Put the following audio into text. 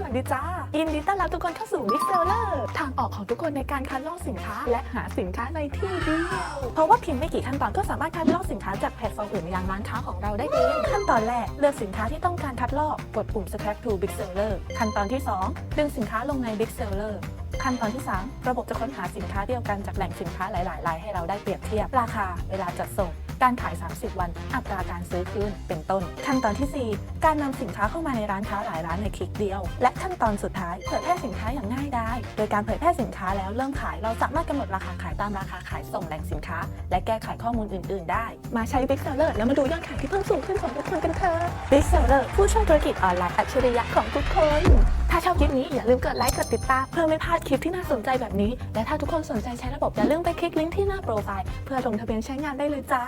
สวัสดีจ้ายินดีต้อนรับทุกคนเข้าสู่ Big Seller ทางออกของทุกคนในการคัดลอกสินค้า และหาสินค้าในที่เดียวเพราะว่าเพียงไม่กี่ขั้นตอนก็สามารถคัดลอกสินค้าจากแพลตฟอร์มอื่นอย่างร้านค้าของเราได้เองขั้นตอนแรกเลือกสินค้าที่ต้องการคัดลอกกดปุ่ม Scrap to Big Seller ขั้นตอนที่ 2 ดึงสินค้าลงใน Big Seller ขั้นตอนที่ 3 ระบบจะค้นหาสินค้าเดียวกันจากแหล่งสินค้าหลาย ๆ รายให้เราได้เปรียบเทียบ ราคา เวลาจัดส่ง การขาย 30 วัน อัตราการซื้อคืนเป็นต้น ขั้นตอนที่ 4 การนำสินค้าเข้ามาในร้านค้าหลายร้านในคลิกเดียว และขั้นตอนสุดท้ายเผยแพร่สินค้าอย่างง่ายดายโดยการเผยแพร่สินค้าแล้วเริ่มขายเราสามารถกำหนดราคาขายตามราคาขายส่งแหล่งสินค้า และแก้ไขข้อมูลอื่น ๆ ได้ มาใช้ Big Seller แล้วมาดูยอดขายที่เพิ่มสูงขึ้นของทุกคนกันเถอะ Big Seller ผู้ช่วยธุรกิจออนไลน์อัจฉริยะของทุกคน อย่าลืมกดไลค์กดติดตามเพื่อไม่พลาดคลิปที่น่าสนใจแบบนี้ และถ้าทุกคนสนใจใช้ระบบอย่าลืมไปคลิกลิงก์ที่หน้าโปรไฟล์เพื่อลงทะเบียนใช้งานได้เลยจ้า